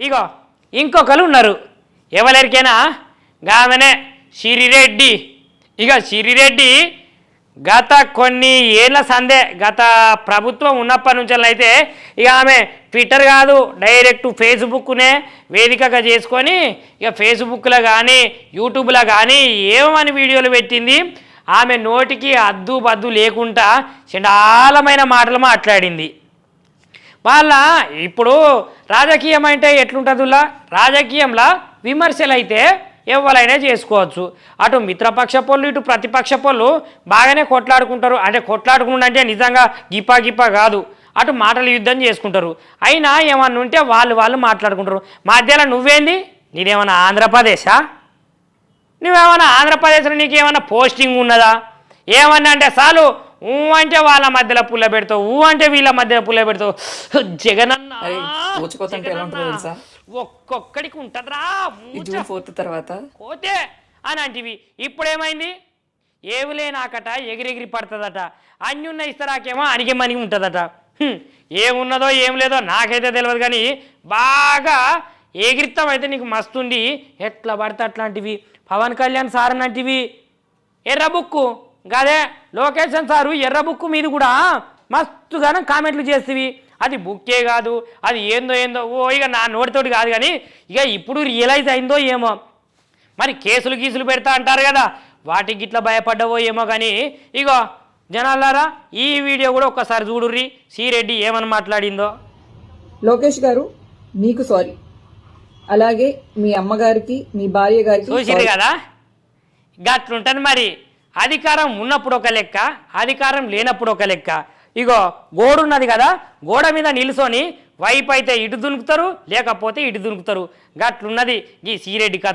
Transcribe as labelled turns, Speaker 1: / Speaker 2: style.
Speaker 1: ఇగో ఇంకొకరు ఉన్నారు. ఎవరెరికైనా గామెనే సిరిరెడ్డి ఇక సిరిరెడ్డి గత కొన్ని ఏళ్ళ సందే గత ప్రభుత్వం ఉన్నప్పటి నుంచి అయితే ఇక ఆమె ట్విట్టర్ కాదు డైరెక్ట్ ఫేస్బుక్నే వేదికగా చేసుకొని ఇక ఫేస్బుక్లో కానీ యూట్యూబ్లో కానీ ఏమని వీడియోలు పెట్టింది? ఆమె నోటికి అద్దు బద్దు లేకుండా చండాలమైన మాటలు మాట్లాడింది. వాళ్ళ ఇప్పుడు రాజకీయం అంటే ఎట్లుంటుందిలా? రాజకీయంలో విమర్శలు అయితే ఎవరైనా చేసుకోవచ్చు. అటు మిత్రపక్ష పళ్ళు ఇటు ప్రతిపక్ష పళ్ళు బాగానే కొట్లాడుకుంటారు. అంటే కొట్లాడుకుంటే అంటే నిజంగా గిప్పా గిప్పా కాదు. అటు మాటలు యుద్ధం చేసుకుంటారు. అయినా ఏమన్నా ఉంటే వాళ్ళు వాళ్ళు మాట్లాడుకుంటారు. మధ్యలో నువ్వేంది? నేనేమన్నా ఆంధ్రప్రదేశా? నువ్వేమన్నా ఆంధ్రప్రదేశ్లో నీకేమన్నా పోస్టింగ్ ఉన్నదా? ఏమన్నా అంటే చాలు ఊ అంటే వాళ్ళ మధ్యలో పుల్ల పెడతావు ఊ అంటే వీళ్ళ మధ్యలో పుల్ల పెడతావు. జగనన్న జగనన్న,
Speaker 2: తెలుసా?
Speaker 1: ఒక్కొక్కడికి ఉంటుందిరా
Speaker 2: జూన్ ఫోర్త్ తర్వాత?
Speaker 1: కోతే అని అంటివి ఇప్పుడేమైంది? ఏవులే నాకట ఎగిరెగిరి పడుతుందట. అన్యున్న ఇస్తరాకేమో అణిగి మణిగి ఉంటుందట. ఏమున్నదో ఏం లేదో నాకైతే తెలియదు కానీ బాగా ఎగిరితం అయితే నీకు మస్తుండి. ఎట్లా పడితే అట్లాంటివి. పవన్ కళ్యాణ్ సార్ అన్నటివి. ఎర్ర బుక్కు. గదే లోకేషన్ సారు ఎర్ర బుక్కు మీద కూడా మస్తుగానే కామెంట్లు చేస్తేవి. అది బుక్కే కాదు అది ఏందో ఏందో ఓ ఇక నా నోటితోటి కాదు కానీ ఇక ఇప్పుడు రియలైజ్ అయిందో ఏమో. మరి కేసులు గీసులు పెడతా అంటారు కదా వాటికి ఇట్లా భయపడ్డవో ఏమో కానీ ఇగో జనాలారా ఈ వీడియో కూడా ఒక్కసారి చూడుర్రి సిరెడ్డి ఏమని మాట్లాడిందో.
Speaker 3: లోకేష్ గారు మీకు సారీ. అలాగే మీ అమ్మగారికి మీ భార్య గారికి
Speaker 1: చూసిరు. కదా? గట్లుంటుంది మరి. అధికారం ఉన్నప్పుడు ఒక లెక్క అధికారం లేనప్పుడు ఒక లెక్క. ఇగో గోడ ఉన్నది కదా గోడ మీద నిలుసొని వైపు అయితే ఇటు దునుకుతారు లేకపోతే ఇటు దునుకుతారు. గట్లున్నది ఈ సీరెడ్డి కథ.